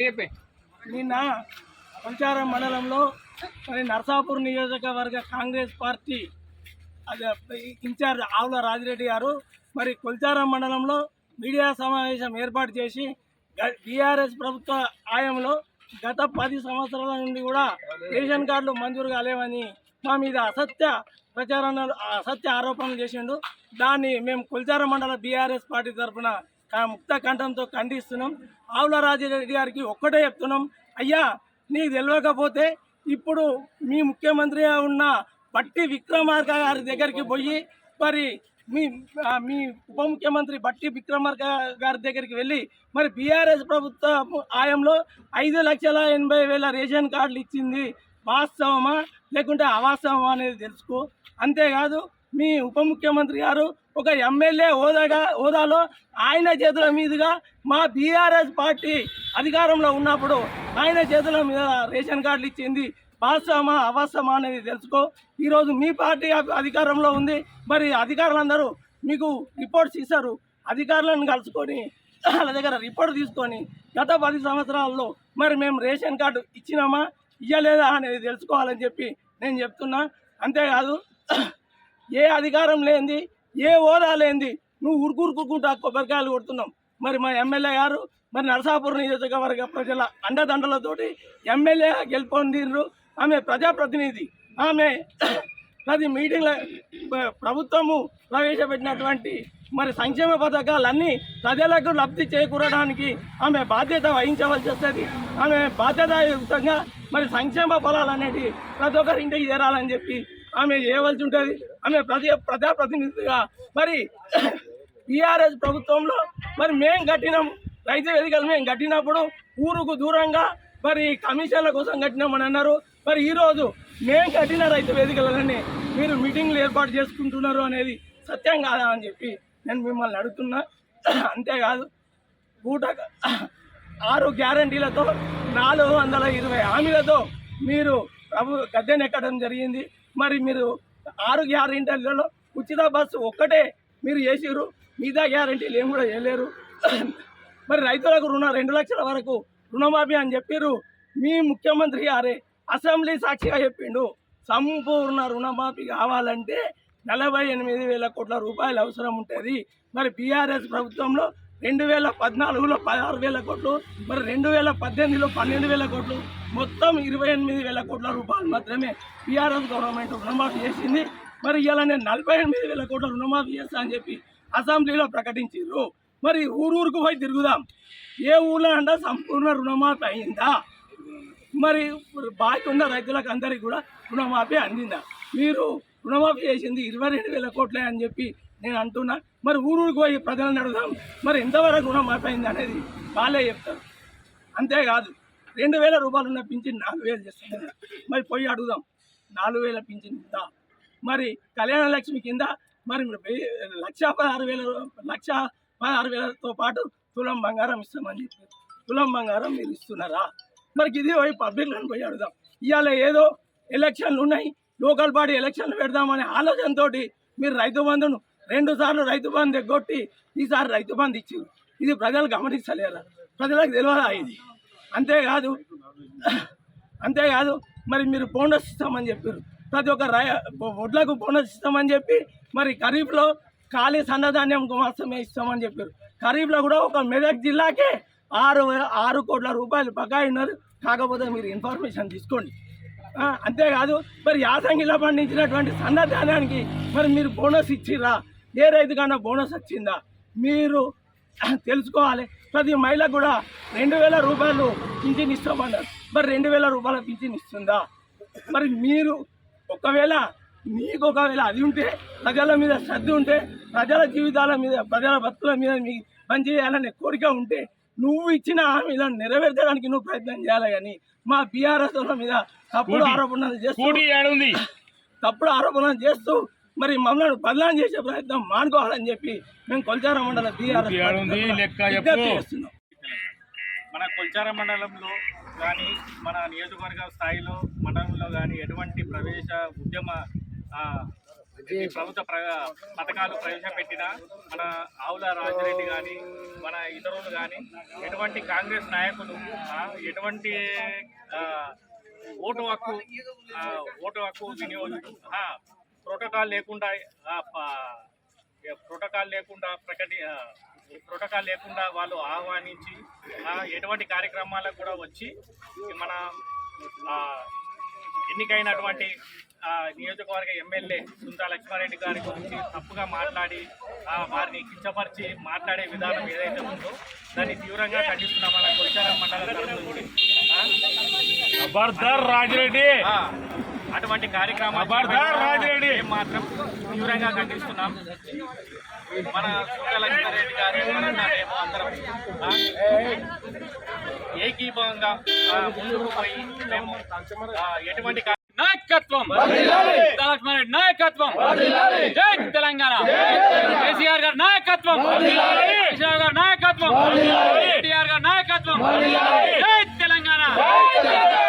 చెప్పి. నిన్న కొంచారం మండలంలో మరి నర్సాపూర్ నియోజకవర్గ కాంగ్రెస్ పార్టీ అది ఇన్ఛార్జ్ ఆవుల రాజిరెడ్డి గారు మరి కొల్చారం మండలంలో మీడియా సమావేశం ఏర్పాటు చేసి బీఆర్ఎస్ ప్రభుత్వ ఆయంలో గత పది సంవత్సరాల నుండి కూడా రేషన్ కార్డులు మంజూరు కాలేవని మా మీద అసత్య ప్రచారాలు అసత్య ఆరోపణలు చేసిండు. దాన్ని మేము కుల్చార మండల బీఆర్ఎస్ పార్టీ తరఫున ముక్త కంఠంతో ఖండిస్తున్నాం. ఆవుల రాజరెడ్డి గారికి ఒక్కటే చెప్తున్నాం. అయ్యా నీకు తెలియకపోతే ఇప్పుడు మీ ముఖ్యమంత్రిగా ఉన్న బట్టి విక్రమార్క గారి దగ్గరికి పోయి మరి మీ మీ ఉప ముఖ్యమంత్రి బట్టి విక్రమార్క గారి దగ్గరికి వెళ్ళి మరి బీఆర్ఎస్ ప్రభుత్వ ఆయంలో ఐదు లక్షల ఎనభై వేల రేషన్ కార్డులు ఇచ్చింది. వాస్తవమా లేకుంటే అవాస్తవమా అనేది తెలుసుకో. అంతేకాదు మీ ఉప ముఖ్యమంత్రి గారు ఒక ఎమ్మెల్యే హోదాగా హోదాలో ఆయన చేతుల మీదుగా మా బీఆర్ఎస్ పార్టీ అధికారంలో ఉన్నప్పుడు ఆయన చేతుల మీద రేషన్ కార్డులు ఇచ్చింది. వాస్తవమా అవాస్తవమా అనేది తెలుసుకో. ఈరోజు మీ పార్టీ అధికారంలో ఉంది. మరి అధికారులందరూ మీకు రిపోర్ట్స్ ఇస్తారు. అధికారులను కలుసుకొని వాళ్ళ దగ్గర రిపోర్ట్ తీసుకొని గత పది సంవత్సరాల్లో మరి మేము రేషన్ కార్డు ఇచ్చినామా? ఇయ్యలేదా అనేది తెలుసుకోవాలని చెప్పి నేను చెప్తున్నా. అంతేకాదు ఏ అధికారం లేనిది ఏ హోదా లేనిది నువ్వు ఉరుకురుకుంటా కొబ్బరికాయలు కొడుతున్నాం మరి మా ఎమ్మెల్యే గారు మరి నరసాపురం నియోజకవర్గ ప్రజల అండదండలతోటి ఎమ్మెల్యే గెలుపొందిండ్రు. ఆమె ప్రజాప్రతినిధి ఆమె ప్రతి మీటింగ్ల ప్రభుత్వము ప్రవేశపెట్టినటువంటి మరి సంక్షేమ పథకాలన్నీ ప్రజలకు లబ్ధి చేకూరడానికి ఆమె బాధ్యత వహించవలసి వస్తుంది ఆమె బాధ్యతాయుతంగా మరి సంక్షేమ ఫలాలు అనేవి ప్రతి ఒక్కరి ఇంటికి చేరాలని చెప్పి ఆమె చేయవలసి ఉంటుంది. ఆమె ప్రతి ప్రజాప్రతినిధిగా మరి టీఆర్ఎస్ ప్రభుత్వంలో మరి మేము కట్టినాం. రైతు వేదికలు మేము కట్టినప్పుడు ఊరుకు దూరంగా మరి కమిషన్ల కోసం కట్టినామని అన్నారు. మరి ఈరోజు మేము కట్టిన రైతు వేదికలన్నీ మీరు మీటింగ్లు ఏర్పాటు చేసుకుంటున్నారు అనేది సత్యం కాదా అని చెప్పి నేను మిమ్మల్ని అడుగుతున్నా అంతేకాదు పూట ఆరు గ్యారంటీలతో నాలుగు వందల ఇరవై హామీలతో మీరు ప్రభు గద్దెనెక్కడం జరిగింది. మరి మీరు ఆరు గ్యారంటీలలో ఉచిత బస్సు ఒక్కటే మీరు చేసిర్రు మిగతా గ్యారంటీలు ఏం కూడా చేయలేరు మరి రైతులకు రుణ రెండు లక్షల వరకు రుణమాఫీ అని చెప్పారు మీ ముఖ్యమంత్రి గారే అసెంబ్లీ సాక్షిగా చెప్పిండు సంపూర్ణ రుణమాఫీ కావాలంటే నలభై ఎనిమిది వేల కోట్ల రూపాయలు అవసరం ఉంటుంది. మరి బీఆర్ఎస్ ప్రభుత్వంలో రెండు వేల పద్నాలుగులో పదహారు వేల కోట్లు మరి రెండు వేల పద్దెనిమిదిలో పన్నెండు వేల కోట్లు మొత్తం ఇరవై ఎనిమిది వేల కోట్ల రూపాయలు మాత్రమే బీఆర్ఎస్ గవర్నమెంట్ రుణమాఫీ చేసింది. మరి ఇలా నేను నలభై ఎనిమిది వేల కోట్ల రుణమాఫీ చేస్తా అని చెప్పి అసెంబ్లీలో ప్రకటించారు మరి ఊరూరుకు పోయి తిరుగుదాం. ఏ ఊళ్ళో అంటే సంపూర్ణ రుణమాఫీ అయిందా? మరి బాకీ ఉన్న రైతులకు అందరికీ కూడా రుణమాఫీ అందిందా? మీరు రుణమాఫీ చేసింది ఇరవై రెండు వేల కోట్లే అని చెప్పి నేను అంటున్నా. మరి ఊరూరికి పోయి ప్రజలను అడుగుదాం. మరి ఎంతవరకు రుణమాఫీ అయింది అనేది వాళ్ళే చెప్తారు. అంతేకాదు రెండు వేల రూపాయలు ఉన్న పింఛన్ నాలుగు వేలు చేస్తున్నారు మరి పోయి అడుగుదాం. నాలుగు వేల పింఛన్ ఉందా మరి కళ్యాణ లక్ష్మి కింద మరి లక్ష పదహారు వేల లక్ష పదహారు వేలతో పాటు తులం బంగారం ఇస్తామని చెప్పారు. తులం బంగారం మీరు ఇస్తున్నారా? మరి ఇది పోయి పబ్లిక్లను పోయి అడుగుదాం. ఇవాళ ఏదో ఎలక్షన్లు ఉన్నాయి. లోకల్ బాడీ ఎలక్షన్లు పెడదామనే ఆలోచనతో మీరు రైతు బంధును రెండు సార్లు రైతు బంధు ఎగ్గొట్టి ఈసారి రైతు బంధు ఇచ్చారు ఇది ప్రజలు గమనించలేరా? ప్రజలకు తెలియదా ఇది? అంతేకాదు అంతేకాదు మరి మీరు బోనస్ ఇస్తామని చెప్పారు ప్రతి ఒక్క రై వడ్లకు బోనస్ ఇస్తామని చెప్పి మరి ఖరీఫ్లో ఖాళీ సన్నధాన్యం మాత్రమే ఇస్తామని చెప్పారు ఖరీఫ్లో కూడా ఒక మెదక్ జిల్లాకే ఆరు ఆరు కోట్ల రూపాయలు బకాయి ఉన్నారు కాకపోతే మీరు ఇన్ఫర్మేషన్ తీసుకోండి. అంతేకాదు మరి యాసంగిలో పండించినటువంటి సన్నధాన్యానికి మరి మీరు బోనస్ ఇచ్చిర్రా? ఏ రైతుకన్నా బోనస్ వచ్చిందా? మీరు తెలుసుకోవాలి. ప్రతి మహిళకు కూడా రెండు వేల రూపాయలు పింఛన్ ఇస్తామన్నారు. మరి రెండు వేల రూపాయల పింఛన్ ఇస్తుందా? మరి మీరు ఒకవేళ మీకు ఒకవేళ అది ఉంటే ప్రజల మీద శ్రద్ధ ఉంటే ప్రజల జీవితాల మీద ప్రజల బతుకుల మీద మీకు పనిచేయాలనే కోరిక ఉంటే నువ్వు ఇచ్చిన హామీలను నెరవేర్చడానికి నువ్వు ప్రయత్నం చేయాలి కానీ మా బీఆర్ఎస్ మీద తప్పుడు ఆరోపణలు చేస్తూ తప్పుడు ఆరోపణలు చేస్తూ మరి మమ్మల్ని బదనాం చేసే ప్రయత్నం మానుకోవాలని చెప్పి మేము కొల్చార మండల బీఆర్ఎస్ మన కొల్చార మండలంలో కానీ మన నియోజకవర్గ స్థాయిలో మండలంలో కానీ ఎటువంటి ప్రవేశ ఉద్యమ ప్రభుత్వ ప్ర- పథకాలు ప్రవేశపెట్టిన మన ఆవుల రాజరెడ్డి కానీ మన ఇతరులు కానీ ఎటువంటి కాంగ్రెస్ నాయకులు ఎటువంటి ఓటు హక్కు ఓటు హక్కు వినియోగం ప్రోటోకాల్ లేకుండా ప్రోటోకాల్ లేకుండా ప్రకటి ప్రోటోకాల్ లేకుండా వాళ్ళు ఆహ్వానించి ఎటువంటి కార్యక్రమాలకు కూడా వచ్చి మన ఎన్నికైనటువంటి ఆ, నియోజకవర్గ ఎమ్మెల్యే సుందా లక్ష్మారెడ్డి గారి గురించి తప్పుగా మాట్లాడి ఆ, వారిని కించపరిచి మాట్లాడే విధానం ఏదైతే ఉందో దాన్ని తీవ్రంగా ఖండిస్తున్నాం మన కొలిచారం మండల రాజిరెడ్డి! అటువంటి కార్యక్రమాలు మాత్రం తీవ్రంగా ఖండిస్తున్నాం. మన సుందరలక్ష్మారెడ్డి గారి మేము అందరం. ఏకీభవంగా ముందుకు పోయి మేము ఎటువంటి నాయకత్వం! లక్ష్మారెడ్డి నాయకత్వం! జై తెలంగాణ! కేసీఆర్ గారి నాయకత్వం! కేసీఆర్ గారి నాయకత్వం! కేటీఆర్ గారి నాయకత్వం! జై తెలంగాణ! జై తెలంగాణ!